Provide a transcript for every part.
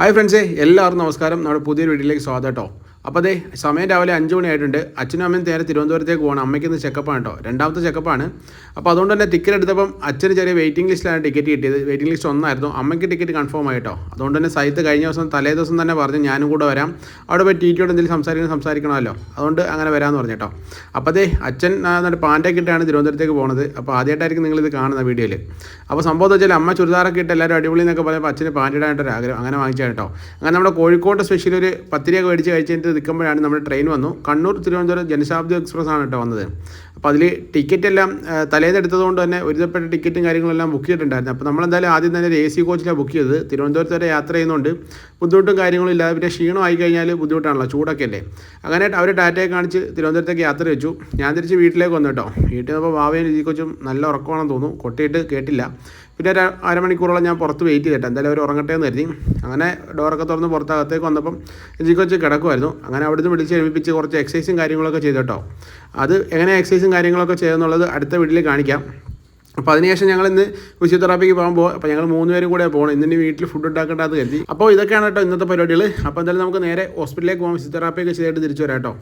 Hi ഫ്രണ്ട്സേ എല്ലാവർക്കും നമസ്കാരം. നമ്മുടെ പുതിയൊരു വീട്ടിലേക്ക് സ്വാഗതം കേട്ടോ. അപ്പോൾ അതെ സമയം രാവിലെ അഞ്ച് മണിയായിട്ടുണ്ട്. അച്ഛനും അമ്മയും നേരെ തിരുവനന്തപുരത്തേക്ക് പോകണം അമ്മയ്ക്ക് ഇന്ന് ചെക്കപ്പാണ് കേട്ടോ രണ്ടാമത്തെ ചെക്കപ്പാണ് അപ്പോൾ അതുകൊണ്ട് തന്നെ ടിക്കറ്റ് എടുത്തപ്പം അച്ഛന് ചെറിയ വെയിറ്റിംഗ് ലിസ്റ്റിലാണ് ടിക്കറ്റ് കിട്ടിയത്. വെയിറ്റിംഗ് ലിസ്റ്റ് ഒന്നായിരുന്നു. അമ്മയ്ക്ക് ടിക്കറ്റ് കൺഫേം ആയി കേട്ടോ അതുകൊണ്ട് തന്നെ സൈത്ത് കഴിഞ്ഞ ദിവസം തലേ ദിവസം തന്നെ പറഞ്ഞ് ഞാനും കൂടെ വരാം. അവിടെ പോയി ടി ടിയോട് എന്തെങ്കിലും സംസാരിക്കണം സംസാരിക്കണമല്ലോ. അതുകൊണ്ട് അങ്ങനെ വരാമെന്ന് പറഞ്ഞു കേട്ടോ അപ്പോൾ അതെ അച്ഛൻ എന്നിട്ട് പാന്റൊക്കെ ഇട്ടാണ് തിരുവനന്തപുരത്തേക്ക് പോകുന്നത് അപ്പോൾ ആദ്യമായിട്ടായിരിക്കും നിങ്ങളിത് കാണുന്ന വീഡിയോയിൽ അപ്പോൾ സംഭവം വെച്ചാൽ അമ്മ ചുരിദാറൊക്കെ ഇട്ട് എല്ലാവരും അടിപൊളി എന്നൊക്കെ പറയുമ്പോൾ അച്ഛന് പാന്റ് ഇടാനായിട്ടൊരു ആഗ്രഹം അങ്ങനെ വാങ്ങിച്ചാണ് കേട്ടോ അങ്ങനെ നമ്മുടെ കോഴിക്കോട് സ്പെഷ്യൽ ഒരു പത്തിരിയൊക്കെ മേടിച്ച് കഴിച്ചിട്ട് നിൽക്കുമ്പോഴാണ് നമ്മുടെ ട്രെയിൻ വന്നു. കണ്ണൂർ തിരുവനന്തപുരം ജനശാബ്ദി എക്സ്പ്രസ് ആണ് കേട്ടോ വന്നത്. അപ്പോൾ അതിൽ ടിക്കറ്റ് എല്ലാം തലേന്ന് എടുത്തതുകൊണ്ട് തന്നെ ഒരുതപ്പെട്ട ടിക്കറ്റും കാര്യങ്ങളെല്ലാം ബുക്ക് ചെയ്തിട്ടുണ്ടായിരുന്നു. അപ്പോൾ നമ്മളെന്തായാലും ആദ്യം തന്നെ ഒരു എ സി കോച്ചിലാണ് ബുക്ക് ചെയ്തത്. തിരുവനന്തപുരത്ത് വരെ യാത്ര ചെയ്യുന്നതുകൊണ്ട് ബുദ്ധിമുട്ടും കാര്യങ്ങളും ഇല്ലാതെ പിന്നെ ക്ഷീണം ആയി കഴിഞ്ഞാൽ ബുദ്ധിമുട്ടാണല്ലോ ചൂടൊക്കെ അല്ലേ? അങ്ങനെ അവർ ടാറ്റയെ കാണിച്ച് തിരുവനന്തപുരത്തേക്ക് യാത്ര വെച്ചു. ഞാൻ തിരിച്ച് വീട്ടിലേക്ക് വന്നു കേട്ടോ. വീട്ടിൽ നിന്നപ്പോൾ വാവയും രീതി കോച്ചും നല്ല ഉറക്കമാണെന്ന് തോന്നുന്നു. കൊട്ടിയിട്ട് കേട്ടില്ല. പിന്നെ ഒരു അരമണിക്കൂറോളം ഞാൻ പുറത്ത് വെയിറ്റ് ചെയ്തിട്ട് എന്തായാലും അവർ ഉറങ്ങട്ടെ എന്ന് കരുതി. അങ്ങനെ ഡോറൊക്കെ തുറന്ന് പുറത്തകത്തേക്ക് വന്നപ്പം എനിക്ക് കുറച്ച് കിടക്കുമായിരുന്നു അങ്ങനെ അവിടുന്ന് വിളിച്ച് എഴുപ്പിച്ച് കുറച്ച് എക്സസൈസും കാര്യങ്ങളൊക്കെ ചെയ്തു അത് എങ്ങനെ എക്സസൈസും കാര്യങ്ങളൊക്കെ ചെയ്തെന്നുള്ളത് അടുത്ത വീട്ടിൽ കാണിക്കാം. അപ്പോൾ അതിനുശേഷം ഞങ്ങൾ ഇന്ന് ഫിസിയോതെറാപ്പിക്ക് പോകുമ്പോൾ അപ്പോൾ ഞങ്ങൾ മൂന്ന് പേരും കൂടെ പോകണം ഇന്നിന് വീട്ടിൽ ഫുഡ് ഉണ്ടാക്കേണ്ടത് കരുതി. അപ്പോൾ ഇതൊക്കെയാണ് കേട്ടോ ഇന്നത്തെ പരിപാടികൾ അപ്പോൾ എന്തായാലും നമുക്ക് നേരെ ഹോസ്പിറ്റലിലേക്ക് പോകാം ഫിസിയോതെറാപ്പിയൊക്കെ ചെയ്തിട്ട് തിരിച്ചു വരാം കേട്ടോ.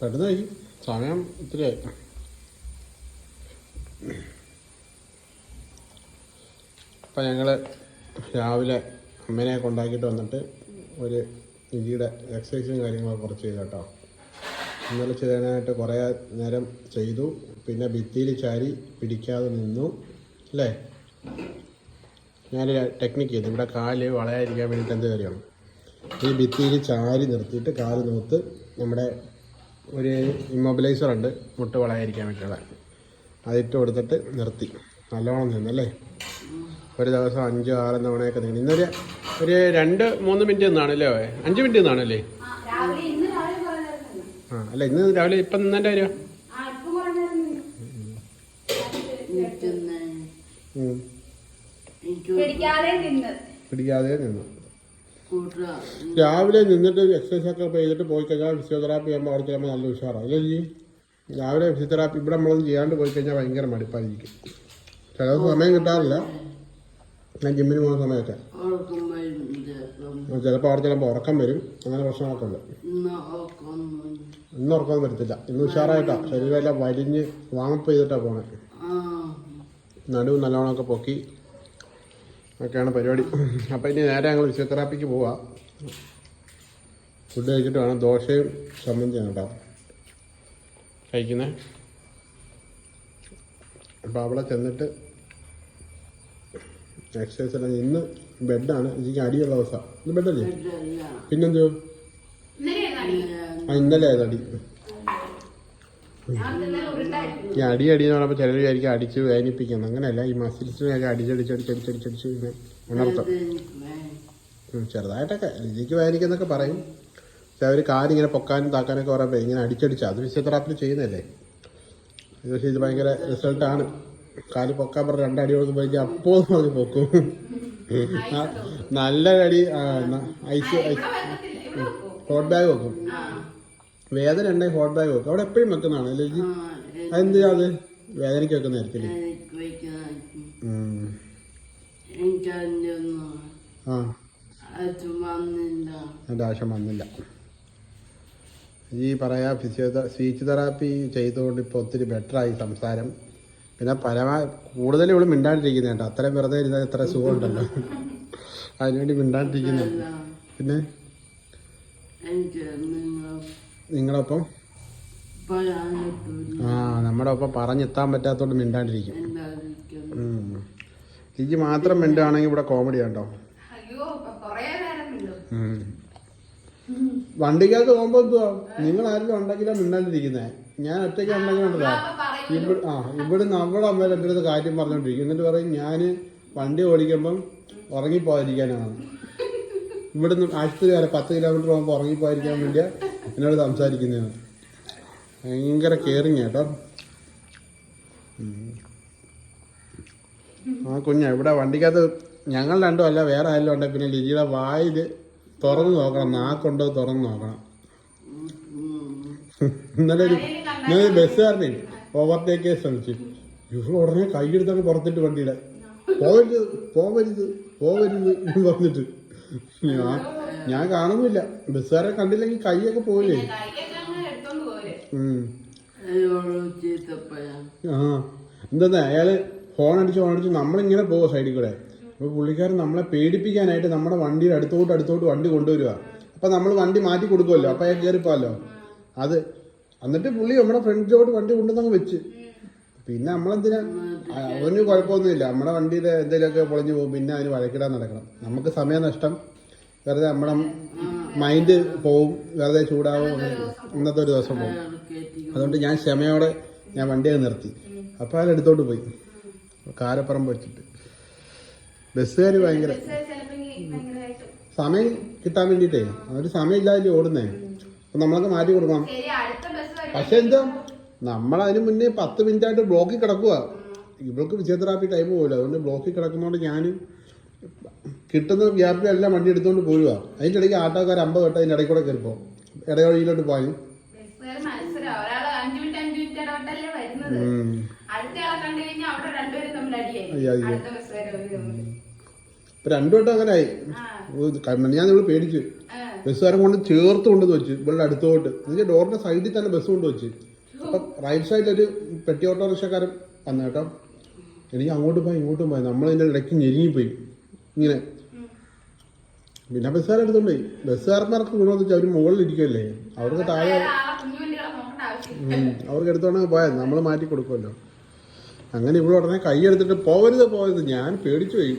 പെട്ടെന്നായി. സമയം ഇത്ര അപ്പം ഞങ്ങൾ രാവിലെ അമ്മേനെ കൊണ്ടാക്കിയിട്ട് വന്നിട്ട് ഒരു ഇജിയുടെ എക്സസൈസും കാര്യങ്ങളൊക്കെ കുറച്ച് ചെയ്തു കേട്ടോ. ഇന്നലെ ചെയ്യാനായിട്ട് കുറേ നേരം ചെയ്തു. പിന്നെ ഭിത്തിയിൽ ചാരി പിടിക്കാതെ നിന്നു. അല്ലേ? ഞാനൊരു ടെക്നിക്ക് ചെയ്തു. ഇവിടെ കാൽ വളയാതിരിക്കാൻ വേണ്ടിയിട്ട് എന്ത് കാര്യമാണ്? ഈ ഭിത്തിയിൽ ചാരി നിർത്തിയിട്ട് കാൽ നോത്ത് നമ്മുടെ ഒരു ഇമ്മൊബിലൈസർ ഉണ്ട്. മുട്ട് വളയാതിരിക്കാൻ വേണ്ടിയിട്ടുള്ള. അതിട്ട് കൊടുത്തിട്ട് നിർത്തി. നല്ലോണം നിന്നല്ലേ ഒരു ദിവസം അഞ്ചോ ആറ് തവണയൊക്കെ നിങ്ങൾ ഇന്നൊരു ഒരു രണ്ട് മൂന്ന് മിനിറ്റ് നിന്നാണല്ലേ അഞ്ച് മിനിറ്റ് നിന്നാണല്ലേ രാവിലെ ഇന്ന് രാവിലെ പറഞ്ഞായിരുന്നു ആ അല്ല ഇന്ന് രാവിലെ ഇപ്പം നിന്നെ. ഇപ്പൊ പിടിക്കാതെ നിന്നു. രാവിലെ നിന്നിട്ട് എക്സസൈസ് ഒക്കെ ചെയ്തിട്ട് പോയി കഴിഞ്ഞാൽ ഫിസിയോതെറാപ്പി ചെയ്യുമ്പോൾ അവിടെ ചെയ്യുമ്പോൾ നല്ല ഉഷാറാണ് അല്ലേ ജി രാവിലെ ഫിസിയോതെറാപ്പി ഇവിടെ നമ്മളൊന്നും ചെയ്യാണ്ട് പോയി കഴിഞ്ഞാൽ ഭയങ്കര മടുപ്പായിരിക്കും. ചില സമയം കിട്ടാറില്ല. ഞാൻ ജിമ്മിന് പോകുന്ന സമയത്ത് ചിലപ്പോൾ അവിടെ ചിലപ്പോൾ ഉറക്കം വരും. അങ്ങനെ പ്രശ്നങ്ങളൊക്കെ ഉണ്ട്. ഇന്ന് ഉറക്കം വരത്തില്ല. ഇന്ന് ഉഷാറായിട്ടാ. ശരീരമെല്ലാം വലിഞ്ഞ് വാമപ്പ് ചെയ്തിട്ടാണ് പോണേ. നടുവ് നല്ലോണമൊക്കെ പൊക്കി ഒക്കെയാണ് പരിപാടി. അപ്പോൾ ഇനി നേരെ ഞങ്ങൾ ഫിസിയോതെറാപ്പിക്ക് പോവാം. ഫുഡ് കഴിച്ചിട്ട് വേണം. ദോശയും സംബന്ധിച്ചാണ് കേട്ടോ കഴിക്കുന്നത് അപ്പോൾ അവിടെ ചെന്നിട്ട് എക്സസൈസ് എല്ലാം ഇന്ന് ബെഡാണ് എനിക്ക് അടിയുള്ള ദിവസമാണ് ഇന്ന് ബെഡല്ലേ പിന്നെന്തോ ഇന്നലെ അടി. ഈ അടി അടി എന്ന് പറയുമ്പോൾ ചിലർ വിചാരിക്കും അടിച്ച് വേദനിപ്പിക്കുന്നത് അങ്ങനെയല്ല ഈ മസിൽസിനെയൊക്കെ അടിച്ചടിച്ചടിച്ചടിച്ചടിച്ചടിച്ച് ഉണർത്തും. ചെറുതായിട്ടൊക്കെ രുചിക്ക് വേദനിക്കുന്നൊക്കെ പറയും. പക്ഷെ അവർ കാലിങ്ങനെ പൊക്കാനും താക്കാനൊക്കെ പറയുമ്പോൾ ഇങ്ങനെ അടിച്ചടിച്ച് അത് ഫിസിയോതെറാപ്പി ചെയ്യുന്നതല്ലേ? പക്ഷേ ഇത് ഭയങ്കര റിസൾട്ടാണ് കാൽ പൊക്കാൻ പറഞ്ഞ രണ്ടടി കൊടുക്കുമ്പോൾ അപ്പോൾ പറഞ്ഞ് പൊക്കും. നല്ല അടി ഐസ് ഹോട്ട് ബാഗ് വെക്കും. വേദന ഉണ്ടെങ്കിൽ ഹോട്ട് ബാഗ് വെക്കും അവിടെ എപ്പോഴും വെക്കുന്നതാണ്? അല്ലെങ്കിൽ അതെന്ത് അത്? വേദനയ്ക്ക് വെക്കുന്നതായിരിക്കും ആ അതിന്റെ ആവശ്യം വന്നില്ല. ഈ പറയാ ഫിസിയോതെ സ്പീച്ച് തെറാപ്പി ചെയ്തുകൊണ്ട് ഇപ്പോൾ ഒത്തിരി ബെറ്ററായി സംസാരം. പിന്നെ പരമാ കൂടുതൽ ഇവിടെ മിണ്ടാണ്ടിരിക്കുന്ന കേട്ടോ. അത്രയും വെറുതെ ഇരുന്നാൽ എത്ര സുഖമുണ്ടല്ലോ. അതിനുവേണ്ടി മിണ്ടാണ്ടിരിക്കുന്ന. പിന്നെ? നിങ്ങളൊപ്പം? ആ നമ്മുടെ ഒപ്പം പറഞ്ഞെത്താൻ പറ്റാത്തോണ്ട് മിണ്ടാണ്ടിരിക്കും. ഇജ്ജ് മാത്രം മിണ്ടാണെങ്കിൽ ഇവിടെ കോമഡി ഉണ്ടോ? വണ്ടിക്കകത്ത് പോകുമ്പോ എന്തുവാ? നിങ്ങൾ ആരെങ്കിലും ഉണ്ടെങ്കിലും മിണ്ടാണ്ടിരിക്കുന്നേ? ഞാൻ ഒറ്റയ്ക്ക് ഉണ്ടെങ്കിൽ ഉണ്ടല്ലോ ഇവിടെ ആ ഇവിടുന്ന് അവിടെ അമ്മ എന്റെ അടുത്ത് കാര്യം പറഞ്ഞോണ്ടിരിക്കും. എന്നിട്ട് പറയും ഞാൻ വണ്ടി ഓടിക്കുമ്പം ഉറങ്ങിപ്പോയിരിക്കാനാണ് ഇവിടുന്ന് ആശുപത്രി വരെ പത്ത് കിലോമീറ്റർ പോകുമ്പോൾ ഉറങ്ങിപ്പോയിരിക്കാൻ വേണ്ടിയാ എന്നോട് സംസാരിക്കുന്നതിന് ഭയങ്കര കെയറിങ് കേട്ടോ ആ കുഞ്ഞ ഇവിടെ വണ്ടിക്കകത്ത് ഞങ്ങൾ രണ്ടും അല്ല വേറെ ആരെല്ലാം ഉണ്ടെങ്കിൽ പിന്നെ ലിജിയുടെ വായിൽ തുറന്നു നോക്കണം നാക്കുണ്ടോ തുറന്നു നോക്കണം. ഇന്നലെ ഒരു ഇന്നലെ ഒരു ബസ്സുകാരനെ ഓവർടേക്ക് ശ്രമിച്ചു ഇവിടെ ഉടനെ കൈയെടുത്താണ് പുറത്തിട്ട് വണ്ടിയുടെ. പോവരുത് പോവരുത് പോവരുത് പറഞ്ഞിട്ട്. ഞാൻ ഞാൻ കാണുന്നില്ല. ബസ്സുകാരെ കണ്ടില്ലെങ്കിൽ കൈയൊക്കെ പോയില്ലേ ആ. എന്താ അയാൾ ഫോൺ അടിച്ച് ഫോൺ അടിച്ച് നമ്മളിങ്ങനെ പോവാ സൈഡിൽ കൂടെ. അപ്പോൾ പുള്ളിക്കാരൻ നമ്മളെ പേടിപ്പിക്കാനായിട്ട് നമ്മുടെ വണ്ടിയുടെ അടുത്തോട്ട് അടുത്തോട്ട് വണ്ടി കൊണ്ടുവരിക അപ്പം നമ്മൾ വണ്ടി മാറ്റി കൊടുക്കുമല്ലോ അപ്പം അയാൾ കയറിപ്പോലോ അത് എന്നിട്ട് പുള്ളി നമ്മുടെ ഫ്രണ്ടിലോട്ട് വണ്ടി കൊണ്ടുവന്നങ്ങ് വെച്ച്. പിന്നെ നമ്മളെന്തിനാ? അവന് കുഴപ്പമൊന്നുമില്ല. നമ്മുടെ വണ്ടിയിൽ എന്തെങ്കിലുമൊക്കെ പൊളിഞ്ഞു പോകും പിന്നെ അതിന് വഴക്കിടാൻ നടക്കണം. നമുക്ക് സമയനഷ്ടം. വെറുതെ നമ്മുടെ മൈൻഡ് പോവും വെറുതെ ചൂടാവും ഇന്നത്തെ ഒരു ദിവസം പോകും അതുകൊണ്ട് ഞാൻ ക്ഷമയോടെ ഞാൻ വണ്ടിയൊക്കെ നിർത്തി. അപ്പോൾ അയാൾ എടുത്തോണ്ട് പോയി. കാരപ്പുറം വെച്ചിട്ട്. ബസ്സുകാർ ഭയങ്കര സമയം കിട്ടാൻ വേണ്ടിയിട്ടേ. അവർ സമയമില്ലാതെ ഓടുന്നേ. അപ്പം നമ്മളൊക്കെ മാറ്റി കൊടുക്കണം. പക്ഷെ എന്താ? നമ്മളതിന് മുന്നേ പത്ത് മിനിറ്റ് ആയിട്ട് ബ്ലോക്കിൽ കിടക്കുക ഇവൾക്ക് ഫിസിയോതെറാപ്പി ടൈം പോകില്ല അതുകൊണ്ട് ബ്ലോക്കിൽ കിടക്കുന്നതുകൊണ്ട് ഞാൻ കിട്ടുന്ന ഗ്യാപ്പിലെല്ലാം വണ്ടി എടുത്തുകൊണ്ട് പോരുക അതിന്റെ ഇടയ്ക്ക് ആട്ടോക്കാർ അമ്പത് തൊട്ട് അതിന്റെ ഇടയ്ക്കൂടെ കയറിപ്പോ. ഇടവഴിയിലോട്ട് പോയി ഇപ്പൊ രണ്ടു വട്ടം അങ്ങനെ ആയി ഞാൻ നിങ്ങൾ പേടിച്ചു. ബസ്സുകാരൻ കൊണ്ട് ചേർത്ത് കൊണ്ടുവന്ന് വെച്ച്. ഇവിടെ അടുത്തോട്ട്. എന്നുവെച്ചാൽ ഡോറിന്റെ സൈഡിൽ തന്നെ ബസ് കൊണ്ട് വെച്ച്. അപ്പം റൈറ്റ് സൈഡിൽ ഒരു പെട്ടി ഓട്ടോറിക്ഷക്കാരൻ വന്നു കേട്ടോ. എനിക്ക് അങ്ങോട്ട് പോയി ഇങ്ങോട്ടും പോയി. നമ്മളതിന്റെ ഇടയ്ക്ക് ഞെരുങ്ങിപ്പോയി. ഇങ്ങനെ. പിന്നെ ബസ്സുകാരെ എടുത്തോണ്ട് പോയി ബസ്സുകാരന്മാർക്ക് ഗുണമെന്ന് വെച്ചാൽ അവർ മുകളിൽ ഇരിക്കുമല്ലേ അവർക്ക് താഴെ അവർക്ക് എടുത്തോണ്ട് പോയാൽ നമ്മൾ മാറ്റി കൊടുക്കുമല്ലോ. അങ്ങനെ ഇവിടെ ഉടനെ കൈ എടുത്തിട്ട് പോവരുത് പോവരുത്. ഞാൻ പേടിച്ചു പോയി.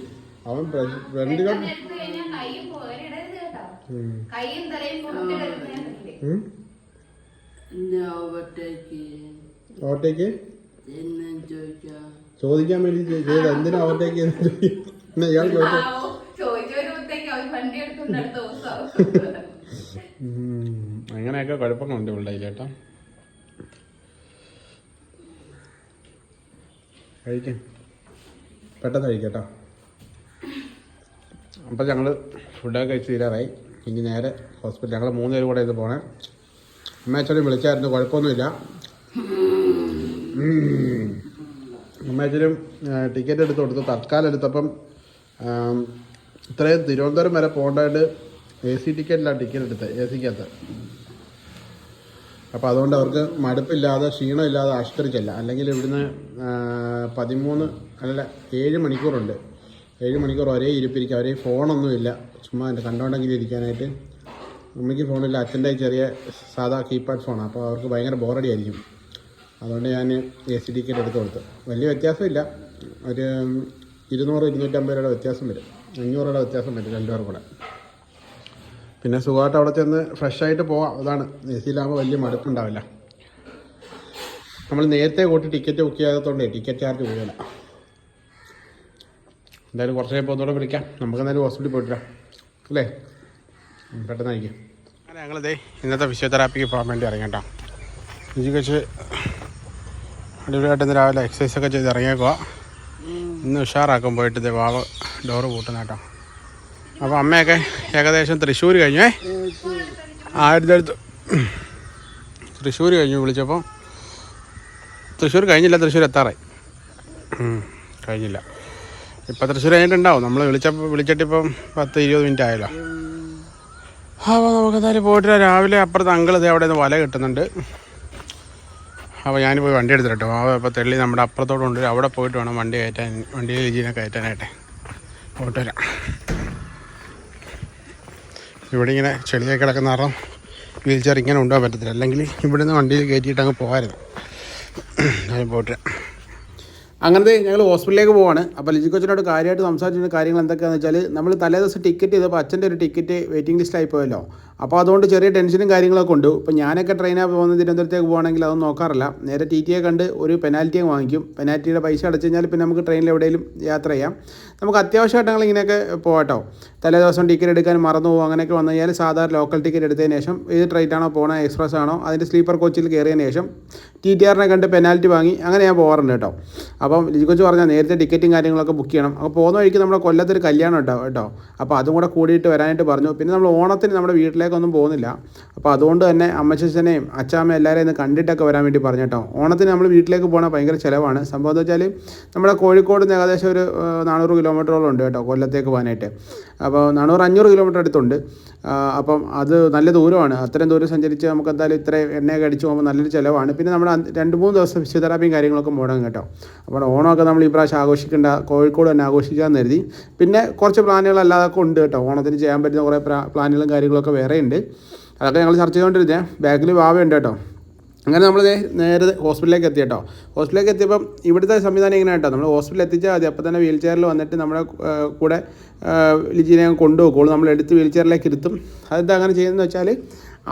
അവൻ ഫ്രണ്ട് ഓവർടേക്ക്? എന്നെ ചോദിക്കാൻ വേണ്ടി ചെയ്- ചെയ്ത് എന്തിനാ ഓവർടേക്ക് എന്നാ ഇയാൾ ചോദിച്ചു വരുമ്പോഴത്തേക്ക് അവർ വണ്ടി എടുത്തുകൊണ്ട് അടുത്ത ദിവസം അങ്ങനെയൊക്കെ കുഴപ്പങ്ങളുണ്ട് ഇവിടെ ചേട്ടാ. കഴിക്കാം. പെട്ടെന്ന് കഴിക്കട്ടോ അപ്പം ഞങ്ങൾ ഫുഡൊക്കെ കഴിച്ച് തീരാറായി. ഇനി നേരെ ഹോസ്പിറ്റൽ ഞങ്ങൾ മൂന്ന് പേര് കൂടെ ഇത് പോണേ. അമ്മയച്ചനും വിളിച്ചായിരുന്നു കുഴപ്പമൊന്നുമില്ല. അമ്മയച്ചനും ടിക്കറ്റ് എടുത്ത് കൊടുത്തു തൽക്കാലം എടുത്തപ്പം ഇത്രയും തിരുവനന്തപുരം വരെ പോകേണ്ടതായിട്ട് എ സി ടിക്കറ്റിലാണ് ടിക്കറ്റ് എടുത്തത് എ സിക്കകത്ത് അപ്പോൾ അതുകൊണ്ട് അവർക്ക് മടുപ്പില്ലാതെ ക്ഷീണമില്ലാതെ ആശുപത്രിക്കല്ല. അല്ലെങ്കിൽ ഇവിടുന്ന് പതിമൂന്ന് അല്ല ഏഴ് മണിക്കൂറുണ്ട്. ഏഴ് മണിക്കൂർ ഒരേ ഇരിപ്പിരിക്കുക ഒരേ ഫോണൊന്നുമില്ല. ചുമ്മാ എന്റെ കണ്ടോണ്ടെങ്കിലും ഇരിക്കാനായിട്ട്. അമ്മയ്ക്ക് ഫോണില്ല അച്ഛന്റെ ചെറിയ സാധാ കീപാഡ് ഫോണാണ് അപ്പോൾ അവർക്ക് ഭയങ്കര ബോറടി ആയിരിക്കും അതുകൊണ്ട് ഞാൻ എ സി ടിക്കറ്റ് എടുത്ത് കൊടുത്തു. വലിയ വ്യത്യാസമില്ല. ഒരു ഇരുന്നൂറ് ഇരുന്നൂറ്റമ്പത് രൂപയുടെ വ്യത്യാസം വരും. അഞ്ഞൂറ് രൂപയുടെ വ്യത്യാസം വരും രണ്ടുപേർ കൂടെ. പിന്നെ സുഖമായിട്ട് അവിടെ ചെന്ന് ഫ്രഷായിട്ട് പോവാം. അതാണ് എ സിയിലാകുമ്പോൾ വലിയ മടുപ്പുണ്ടാവില്ല. നമ്മൾ നേരത്തെ കൂട്ടി ടിക്കറ്റ് ബുക്ക് ചെയ്യാത്തതുകൊണ്ട് ടിക്കറ്റ് ചാർജ് കൂടുതല. എന്തായാലും കുറച്ച് കഴിയുമ്പോൾ ഒന്നുകൂടെ വിളിക്കാം. നമുക്ക് എന്തായാലും ഹോസ്പിറ്റലിൽ പോയിട്ടില്ല അല്ലേ? പെട്ടെന്നായിരിക്കും അങ്ങനെ ഞങ്ങളിതേ ഇന്നത്തെ ഫിസിയോതെറാപ്പിക്ക് പോകാൻ വേണ്ടി ഇറങ്ങട്ടോ വെച്ച് അടിപൊളിയായിട്ട് ഇന്ന് രാവിലെ എക്സസൈസൊക്കെ ചെയ്ത് ഇറങ്ങിയേക്കുക ഇന്ന് ഉഷാറാക്കും പോയിട്ട് ഇതേ വാവ്. ഡോറ് പൂട്ടുന്ന കേട്ടോ അപ്പോൾ അമ്മയൊക്കെ ഏകദേശം തൃശ്ശൂർ കഴിഞ്ഞു ആയിരത്തി അടുത്ത് തൃശ്ശൂർ കഴിഞ്ഞു വിളിച്ചപ്പോൾ തൃശ്ശൂർ കഴിഞ്ഞില്ല തൃശ്ശൂർ എത്താറായി. കഴിഞ്ഞില്ല. ഇപ്പം തൃശ്ശൂർ കഴിഞ്ഞിട്ടുണ്ടാവും. നമ്മൾ വിളിച്ചപ്പോൾ വിളിച്ചിട്ടിപ്പം പത്ത് ഇരുപത് മിനിറ്റ് ആയല്ലോ. അപ്പോൾ നമുക്ക് എന്തായാലും പോയിട്ട് രാവിലെ അപ്പുറത്ത് അങ്കിൾ ഇത് അവിടെ നിന്ന് വല കിട്ടുന്നുണ്ട്. അപ്പോൾ ഞാൻ പോയി വണ്ടി എടുത്തിട്ടോ അപ്പോൾ തെള്ളി നമ്മുടെ അപ്പുറത്തോട്ടുണ്ട് അവിടെ പോയിട്ട് വേണം വണ്ടി കയറ്റാൻ വണ്ടിയിൽ ലിജീനെ കയറ്റാനായിട്ട്. പോയിട്ട് വരാം ഇവിടെ ഇങ്ങനെ ചെളിയൊക്കെ കിടക്കുന്ന കാരണം വീൽ ചെയർ ഇങ്ങനെ ഉണ്ടാകാൻ പറ്റത്തില്ല. അല്ലെങ്കിൽ ഇവിടെ നിന്ന് വണ്ടിയിൽ കയറ്റിയിട്ട് അങ്ങ് പോകാമായിരുന്നു ഞാൻ പോയിട്ട്. അങ്ങനത്തെ ഞങ്ങൾ ഹോസ്പിറ്റലിലേക്ക് പോവാണ്. അപ്പോൾ ലിജി കൊച്ചിനോട് കാര്യമായിട്ട് സംസാരിച്ചിരുന്ന കാര്യങ്ങൾ എന്തൊക്കെയാണെന്ന് വെച്ചാൽ നമ്മൾ തലേ ദിവസം ടിക്കറ്റ് ചെയ്തപ്പോൾ അച്ഛന്റെ ഒരു ടിക്കറ്റ് വെയിറ്റിംഗ് ലിസ്റ്റായി പോയല്ലോ. അപ്പോൾ അതുകൊണ്ട് ചെറിയ ടെൻഷനും കാര്യങ്ങളൊക്കെ ഉണ്ട്. ഇപ്പോൾ ഞാനൊക്കെ ട്രെയിനാണ് പോകുന്നത് തിരുവനന്തപുരത്തേക്ക് പോകുകയാണെങ്കിൽ അതൊന്നും നോക്കാറില്ല. നേരെ ടി ടിയെ കണ്ട് ഒരു പെനാൽറ്റിയെ വാങ്ങിക്കും. പെനാൽറ്റിയുടെ പൈസ അടച്ചു കഴിഞ്ഞാൽ പിന്നെ നമുക്ക് ട്രെയിനിൽ എവിടെയും യാത്ര ചെയ്യാം. നമുക്ക് അത്യാവശ്യമായിട്ടങ്ങൾ ഇങ്ങനെയൊക്കെ പോകട്ടോ. തലേ ദിവസം ടിക്കറ്റ് എടുക്കാൻ മറന്നു പോകും. അങ്ങനെയൊക്കെ വന്നു കഴിഞ്ഞാൽ സാധാരണ ലോക്കൽ ടിക്കറ്റ് എടുത്തതിന് ശേഷം ഏത് ട്രെയിനാണോ പോകണോ എക്സ്പ്രസ് ആണോ അതിന്റെ സ്ലീപ്പർ കോച്ചിൽ കയറിയതിന് ശേഷം ടി ടി ആറിനെ കണ്ട് പെനാൽറ്റി വാങ്ങി. അങ്ങനെ ഞാൻ പോകാറുണ്ട് കേട്ടോ. അപ്പം ലിജി കൊച്ചു പറഞ്ഞാൽ നേരത്തെ ടിക്കറ്റും കാര്യങ്ങളൊക്കെ ബുക്ക് ചെയ്യണം. അപ്പോൾ പോകുന്ന വഴിക്ക് നമ്മുടെ കൊല്ലത്തൊരു കല്യാണം ഉണ്ടാവും കേട്ടോ. അപ്പോൾ അതും കൂടെ കൂടിയിട്ട് വരാനായിട്ട് പറഞ്ഞു. പിന്നെ നമ്മൾ ഓണത്തിന് നമ്മുടെ വീട്ടിലേക്കൊന്നും പോകുന്നില്ല. അപ്പോൾ അതുകൊണ്ട് തന്നെ അമ്മച്ചനെയും അച്ചാമ്മ എല്ലാവരെയും ഒന്ന് കണ്ടിട്ടൊക്കെ വരാൻ വേണ്ടി പറഞ്ഞു കേട്ടോ. ഓണത്തിന് നമ്മൾ വീട്ടിലേക്ക് പോകണ ഭയങ്കര ചിലവാണ്. സംഭവം എന്ന് വെച്ചാൽ നമ്മുടെ കോഴിക്കോട് നിന്ന് ഏകദേശം ഒരു നാനൂറ് കിലോമീറ്ററോളം ഉണ്ട് കേട്ടോ കൊല്ലത്തേക്ക് പോകാനായിട്ട്. അപ്പോൾ നാനൂറ് അഞ്ഞൂറ് കിലോമീറ്റർ അടുത്തുണ്ട്. അപ്പം അത് നല്ല ദൂരമാണ്. അത്രയും ദൂരം സഞ്ചരിച്ച് നമുക്ക് എന്തായാലും ഇത്ര എണ്ണയൊക്കെ അടിച്ച് പോകുമ്പോൾ നല്ലൊരു ചിലവാണ്. പിന്നെ നമ്മൾ രണ്ട് മൂന്ന് ദിവസം ഫിസിയോതെറാപ്പിയും കാര്യങ്ങളൊക്കെ പോകണം കേട്ടോ. അപ്പോൾ ഓണമൊക്കെ നമ്മൾ ഈ പ്രാവശ്യം ആഘോഷിക്കേണ്ട കോഴിക്കോട് തന്നെ ആഘോഷിക്കാമെന്ന് കരുതി. പിന്നെ കുറച്ച് പ്ലാനുകൾ അല്ലാതൊക്കെ ഉണ്ട് കേട്ടോ. ഓണത്തിന് ചെയ്യാൻ പറ്റുന്ന കുറേ പ്ലാനുകളും കാര്യങ്ങളൊക്കെ വേറെ ഉണ്ട്. അതൊക്കെ ഞങ്ങൾ ചർച്ച ചെയ്തുകൊണ്ടിരുന്നേ ബാക്കിൽ വാവയുണ്ട് കേട്ടോ. അങ്ങനെ നമ്മൾ നേരെ ഹോസ്പിറ്റലിലേക്ക് എത്തി കേട്ടോ. ഹോസ്പിറ്റലിലേക്ക് എത്തിയപ്പം ഇവിടുത്തെ സംവിധാനം ഇങ്ങനെ കേട്ടോ നമ്മൾ ഹോസ്പിറ്റലിൽ എത്തിച്ചാൽ മതി. അപ്പോൾ തന്നെ വീൽ ചെയറിൽ വന്നിട്ട് നമ്മുടെ കൂടെ ലിജിനെ കൊണ്ടുപോകുള്ളൂ നമ്മൾ എടുത്ത് വീൽ ചെയറിലേക്ക് ഇരുത്തും. അതെന്താ അങ്ങനെ ചെയ്യുന്നതെന്ന് വെച്ചാൽ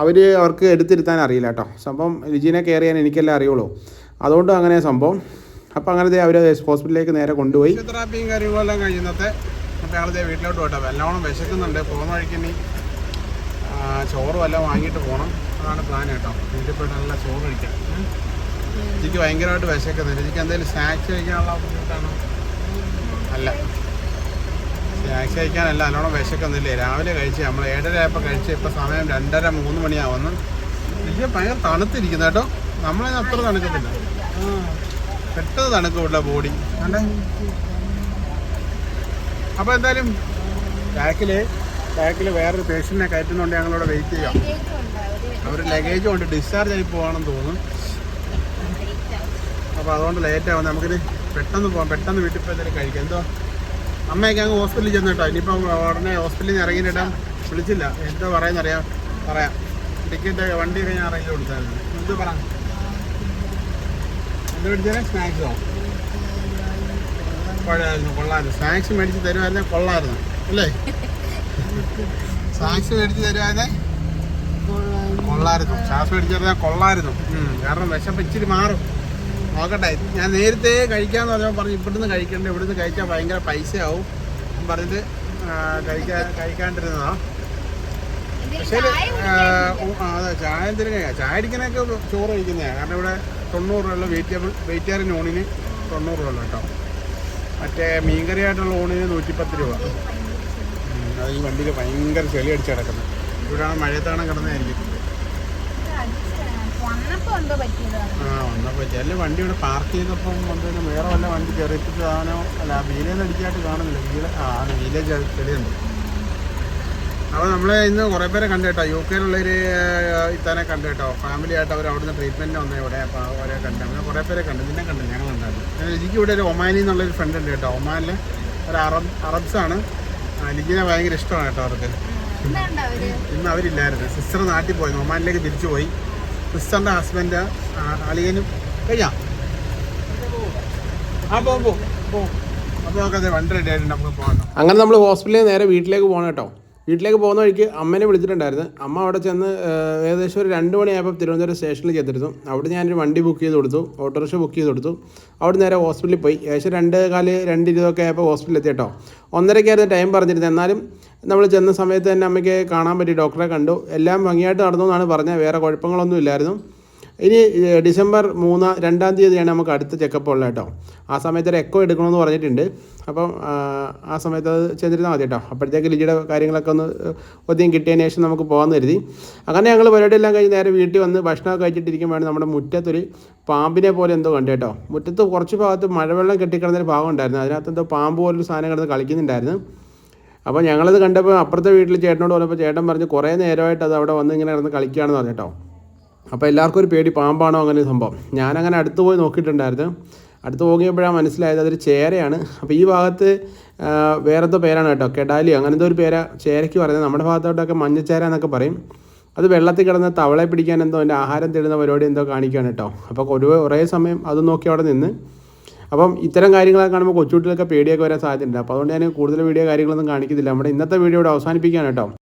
അവർ അവർക്ക് എടുത്തിരുത്താൻ അറിയില്ല കേട്ടോ. സംഭവം ലിജിനെ കെയർ ചെയ്യാൻ എനിക്കല്ലേ അറിയുള്ളൂ. അതുകൊണ്ട് അങ്ങനെ സംഭവം. അപ്പോൾ അങ്ങനെ അവർ ഹോസ്പിറ്റലിലേക്ക് നേരെ കൊണ്ടുപോയി. തെറാപ്പിയും കാര്യങ്ങളെല്ലാം കഴിയുന്നത്തെ ഞങ്ങളിതേ വീട്ടിലോട്ട് പോട്ടെ. വല്ലവണ്ണം വിശക്കുന്നുണ്ട്. പോകുന്ന വഴിക്ക് ഇനി ചോറ് എല്ലാം വാങ്ങിയിട്ട് പോകണം അതാണ് പ്ലാൻ കേട്ടോ. വീട്ടിൽ പോയിട്ട് നല്ല ചോറ് കഴിക്കാം. എനിക്ക് ഭയങ്കരമായിട്ട് വിശക്കുന്നുണ്ട് എനിക്ക് എന്തെങ്കിലും സ്നാക്സ് കഴിക്കാനുള്ള ബുദ്ധിമുട്ടാണോ? അല്ല. സ്നാക്സ് കഴിക്കാനല്ല നല്ലോണം വിശക്കുന്നില്ലേ? രാവിലെ കഴിച്ച് നമ്മൾ ഏഴര ആയപ്പോൾ കഴിച്ച് ഇപ്പോൾ സമയം രണ്ടര മൂന്ന് മണിയാവുന്നു. എനിക്ക് ഭയങ്കര തണുത്തിരിക്കുന്നു കേട്ടോ. നമ്മളതിന് അത്ര തണുക്കത്തില്ല. പെട്ടെന്ന് തണുക്കും ഇവിടെ ബോഡി അപ്പോൾ എന്തായാലും ബാക്കിൽ ബാക്കിൽ വേറൊരു പേഷ്യന്റിനെ കയറ്റുന്നുണ്ട് ഞങ്ങളിവിടെ വെയിറ്റ് ചെയ്യാം. അവർ ലഗേജ് കൊണ്ട് ഡിസ്ചാർജ് ആയി പോകാണെന്ന് തോന്നുന്നു. അപ്പോൾ അതുകൊണ്ട് ലേറ്റ് ആവും. നമുക്കിത് പെട്ടെന്ന് പോകാം പെട്ടെന്ന് വീട്ടിൽ പോയി തന്നെ കഴിക്കാം. എന്തോ? അമ്മയൊക്കെ അങ്ങ് ഹോസ്പിറ്റലിൽ ചെന്ന് കേട്ടോ. ഇനിയിപ്പം ഉടനെ ഹോസ്പിറ്റലിൽ നിന്ന് ഇറങ്ങിയിട്ടാ വിളിച്ചില്ല. എന്തോ പറയുന്നറിയാം. പറയാം. ടിക്കറ്റ് വണ്ടി ഞാൻ അറേഞ്ച് കൊടുത്തായിരുന്നു എന്ത് പറ? എന്ത് മേടിച്ചാലും സ്നാക്സോ കൊള്ളായിരുന്നു കൊള്ളായിരുന്നു സ്നാക്സ് മേടിച്ച് തരുമായിരുന്നെ കൊള്ളായിരുന്നു അല്ലേ? സ്നാക്സ് മേടിച്ച് തരുമായിരുന്നെ കൊള്ളായിരുന്നു ശ്വാസം മേടിച്ച് തരുന്ന കൊള്ളായിരുന്നു കാരണം വിശപ്പ് ഇച്ചിരി മാറും. നോക്കട്ടെ ഞാൻ നേരത്തെ കഴിക്കാന്ന് പറഞ്ഞപ്പോൾ പറഞ്ഞു ഇവിടുന്ന് കഴിക്കണ്ട ഇവിടുന്ന് കഴിച്ചാൽ ഭയങ്കര പൈസയാവും. പറഞ്ഞിട്ട് കഴിക്കാൻ കഴിക്കാണ്ടിരുന്നതാ. പക്ഷേ അതെ ചായ കഴിക്കാം ചായ അടിക്കാനൊക്കെ ചോറ് കഴിക്കുന്നതാണ് കാരണം ഇവിടെ തൊണ്ണൂറ് രൂപയുള്ള വെജിറ്റബിൾ വെജിറ്റേറിയൻ ഊണിന് തൊണ്ണൂറ് രൂപ കേട്ടോ. മറ്റേ മീൻകറിയായിട്ടുള്ള ഊണിന് നൂറ്റിപ്പത്ത് രൂപ. ഈ വണ്ടിയിൽ ഭയങ്കര ചെളി അടിച്ച് കിടക്കുന്നത് ഇവിടെയാണ് മഴയത്താണ് പറ്റിയതാണ് ആ വന്നപ്പോൾ ചില വണ്ടി ഇവിടെ പാർക്ക് ചെയ്തപ്പം വന്നതിന് വേറെ വല്ല വണ്ടി ചെറിയിപ്പിച്ചതാണോ അല്ല വീലേന്ന് അടിക്കാട്ട് കാണുന്നില്ല. വീല ആ വീലേ ചെ- ചെളിയുണ്ട്. അപ്പോൾ നമ്മൾ ഇന്ന് കുറേ പേരെ കണ്ടു കേട്ടോ യു കെയിലുള്ളൊരു ഇത്താനെ കണ്ടു കേട്ടോ ഫാമിലി ആയിട്ട് അവർ അവിടുന്ന് ട്രീറ്റ്മെന്റ് വന്നേ ഇവിടെ. അപ്പോൾ അവരെ കണ്ടു. അങ്ങനെ കുറേ പേരെ കണ്ടു. നിന്നെ കണ്ടു. ഞങ്ങൾ കണ്ടായിരുന്നു എനിക്ക് ഇവിടെ ഒരു ഒമാനി എന്നുള്ളൊരു ഫ്രണ്ട് ഉണ്ട് കേട്ടോ. ഒമാനിൽ ഒരു അറബ് അറബ്സാണ്. ലിജിനെ ഭയങ്കര ഇഷ്ടമാണ് കേട്ടോ അവർക്ക്. എന്താണ്ട് അവർ? ഇന്ന് അവരില്ലായിരുന്നു. സിസ്റ്റർ നാട്ടിൽ പോയി. ഒമാനിലേക്ക് തിരിച്ചു പോയി. സിസ്റ്ററിന്റെ ഹസ്ബൻഡ് അളിയനും കഴിഞ്ഞാ? ആ പോ പോ പോ. അപ്പോൾ നമുക്കത് വണ്ടി റെഡി ആയിട്ട് നമുക്ക് പോകണം അങ്ങനെ നമ്മൾ ഹോസ്പിറ്റലിൽ നേരെ വീട്ടിലേക്ക് പോകണം കേട്ടോ. വീട്ടിലേക്ക് പോകുന്ന വഴിക്ക് അമ്മേനെ വിളിച്ചിട്ടുണ്ടായിരുന്നു. അമ്മ അവിടെ ചെന്ന് ഏകദേശം ഒരു രണ്ട് മണിയായപ്പോൾ തിരുവനന്തപുരം സ്റ്റേഷനിൽ ചെന്നിരുന്നു അവിടെ ഞാനൊരു വണ്ടി ബുക്ക് ചെയ്ത് കൊടുത്തു. ഓട്ടോറിക്ഷ ബുക്ക് ചെയ്ത് കൊടുത്തു. അവിടെ നേരെ ഹോസ്പിറ്റലിൽ പോയി. ഏകദേശം രണ്ട് കാൽ രണ്ട് ഇരുപതൊക്കെ ആയപ്പോൾ ഹോസ്പിറ്റലിൽ എത്തി കേട്ടോ. ഒന്നരയ്ക്കായിരുന്നു ടൈം പറഞ്ഞിരുന്നത്. എന്നാലും നമ്മൾ ചെന്ന സമയത്ത് തന്നെ അമ്മയ്ക്ക് കാണാൻ പറ്റി. ഡോക്ടറെ കണ്ടു. എല്ലാം ഭംഗിയായിട്ട് നടന്നു എന്നാണ് പറഞ്ഞത്. വേറെ കുഴപ്പങ്ങളൊന്നും ഇല്ലായിരുന്നു. ഇനി ഡിസംബർ മൂന്നാം രണ്ടാം തീയതിയാണ് നമുക്ക് അടുത്ത ചെക്കപ്പ് ഉള്ളത് കേട്ടോ. ആ സമയത്ത് ഒരു എക്കോ എടുക്കണമെന്ന് പറഞ്ഞിട്ടുണ്ട്. അപ്പം ആ, സമയത്ത് അത് ചെന്നിരുന്നാൽ മതി കേട്ടോ. അപ്പോഴത്തേക്ക് ലിജിയുടെ കാര്യങ്ങളൊക്കെ ഒന്ന് ഒത്തിരി കിട്ടിയതിന് ശേഷം നമുക്ക് പോകാമെന്ന് കരുതി. അങ്ങനെ ഞങ്ങൾ പരിപാടിയെല്ലാം കഴിഞ്ഞ് നേരെ വീട്ടിൽ വന്ന് ഭക്ഷണമൊക്കെ കഴിച്ചിട്ടിരിക്കുമ്പോഴാണ് നമ്മുടെ മുറ്റത്തൊരു പാമ്പിനെ പോലെ എന്തോ കണ്ടു കേട്ടോ. മുറ്റത്ത് കുറച്ച് ഭാഗത്ത് മഴവെള്ളം കെട്ടിക്കിടന്നൊരു ഭാഗം ഉണ്ടായിരുന്നു. അതിനകത്ത് എന്തോ പാമ്പ് പോലൊരു സാധനം കിടന്ന് കളിക്കുന്നുണ്ടായിരുന്നു. അപ്പോൾ ഞങ്ങളത് കണ്ടപ്പോൾ അപ്പുറത്തെ വീട്ടിൽ ചേട്ടനോട് പറഞ്ഞപ്പോൾ ചേട്ടൻ പറഞ്ഞ് കുറേ നേരമായിട്ട് അത് അവിടെ വന്ന് ഇങ്ങനെ കിടന്ന് കളിക്കുകയാണെന്ന് പറഞ്ഞു കേട്ടോ. അപ്പോൾ എല്ലാവർക്കും ഒരു പേടി പാമ്പാണോ അങ്ങനെ ഒരു സംഭവം. ഞാനങ്ങനെ അടുത്ത് പോയി നോക്കിയിട്ടുണ്ടായിരുന്നു. അടുത്ത് പോകിയപ്പോഴാണ് മനസ്സിലായത് അതൊരു ചേരയാണ്. അപ്പോൾ ഈ ഭാഗത്ത് വേറെന്തോ പേരാണ് കേട്ടോ കെടാലി അങ്ങനത്തെ ഒരു പേരാ ചേരയ്ക്ക് പറയുന്നത്. നമ്മുടെ ഭാഗത്തോട്ടൊക്കെ മഞ്ഞച്ചേര എന്നൊക്കെ പറയും. അത് വെള്ളത്തിൽ കിടന്ന് തവളെ പിടിക്കാൻ എന്തോ എന്റെ ആഹാരം തരുന്ന പരിപാടി എന്തോ കാണിക്കുകയാണ് കേട്ടോ. അപ്പോൾ ഒരു കുറേ സമയം അത് നോക്കി അവിടെ നിന്ന്. അപ്പം ഇത്തരം കാര്യങ്ങളൊക്കെ കാണുമ്പോൾ കൊച്ചുകുട്ടികളൊക്കെ പേടിയൊക്കെ വരാൻ സാധ്യതയുണ്ട്. അപ്പോൾ അതുകൊണ്ട് ഞാൻ കൂടുതൽ വീഡിയോ കാര്യങ്ങളൊന്നും കാണിക്കുന്നില്ല. നമ്മുടെ ഇന്നത്തെ വീഡിയോ ഇവിടെ അവസാനിപ്പിക്കുകയാണ് കേട്ടോ.